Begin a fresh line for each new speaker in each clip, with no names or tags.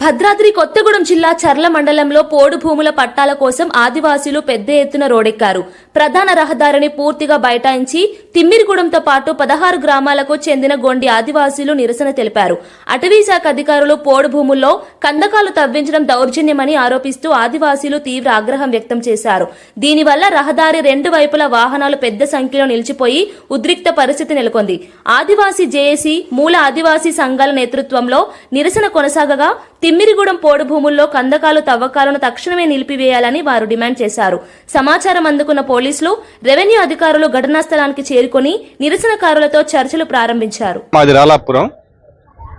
భద్రాద్రి కొత్తగూడెం జిల్లా చర్ల మండలంలో పోడు భూముల పట్టాల కోసం ఆదివాసీలు పెద్ద ఎత్తున రోడెక్కారు. ప్రధాన రహదారిని పూర్తిగా బైఠాయించి తిమ్మిరిగూడెంతో పాటు పదహారు గ్రామాలకు చెందిన గొండి ఆదివాసీలు నిరసన తెలిపారు. అటవీశాఖ అధికారులు పోడు భూముల్లో కందకాలు తవ్వించడం దౌర్జన్యమని ఆరోపిస్తూ ఆదివాసీలు తీవ్ర ఆగ్రహం వ్యక్తం చేశారు. దీనివల్ల రహదారి రెండు వైపుల వాహనాలు పెద్ద సంఖ్యలో నిలిచిపోయి ఉద్రిక్త పరిస్థితి నెలకొంది. ఆదివాసీ జేఏసీ మూల ఆదివాసీ సంఘాల నేతృత్వంలో నిరసన కొనసాగగా తిమ్మిరిగూడెం పోడు భూముల్లో కందకాలు తవ్వకాలను తక్షణమే నిలిపివేయాలని వారు డిమాండ్ చేశారు. సమాచారం అందుకున్న పోలీసులు రెవెన్యూ అధికారులు ఘటనా స్థలానికి చేరుకుని నిరసనకారులతో చర్చలు ప్రారంభించారు.
మాది రాలాపురం.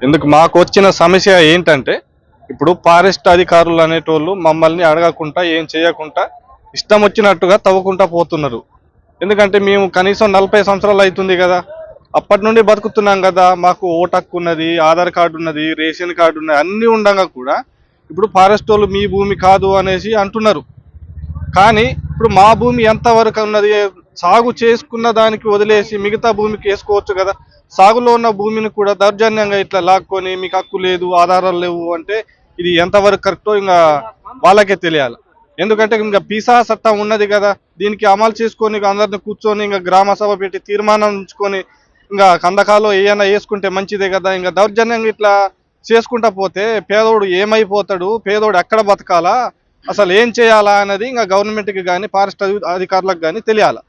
ఎందుకు మాకు వచ్చిన సమస్య ఏంటంటే ఇప్పుడు ఫారెస్ట్ అధికారులు అనేటోళ్ళు మమ్మల్ని అడగకుండా ఏం చేయకుండా ఇష్టం వచ్చినట్టుగా తవ్వకుండా పోతున్నారు. ఎందుకంటే మేము కనీసం నలభై సంవత్సరాలు అవుతుంది కదా. అప్పటి నుండి బతుకుతున్నాం కదా మాకు ఓటు హక్కు ఉన్నది ఆధార్ కార్డు ఉన్నది రేషన్ కార్డు ఉన్నది అన్నీ ఉండగా కూడా ఇప్పుడు ఫారెస్ట్ వాళ్ళు మీ భూమి కాదు అనేసి అంటున్నారు. కానీ ఇప్పుడు మా భూమి ఎంతవరకు ఉన్నది సాగు చేసుకున్న దానికి వదిలేసి మిగతా భూమికి వేసుకోవచ్చు కదా సాగులో ఉన్న భూమిని కూడా దౌర్జన్యంగా ఇట్లా లాక్కొని మీకు హక్కు లేదు ఆధారాలు లేవు అంటే ఇది ఎంతవరకు కరెక్టో ఇంకా వాళ్ళకే తెలియాలి. ఎందుకంటే ఇంకా పీసా చట్టం ఉన్నది కదా దీనికి అమలు చేసుకొని ఇంకా అందరిని కూర్చొని ఇంకా గ్రామ సభ పెట్టి తీర్మానం ఉంచుకొని ఇంకా కందకాలు ఏమైనా వేసుకుంటే మంచిదే కదా. ఇంకా దౌర్జన్యంగా ఇట్లా చేసుకుంటా పోతే పేదోడు ఏమైపోతాడు? పేదోడు ఎక్కడ బతకాలా? అసలు ఏం చేయాలా అనేది ఇంకా గవర్నమెంట్కి కానీ ఫారెస్ట్ అధికారులకు కానీ తెలియాలి?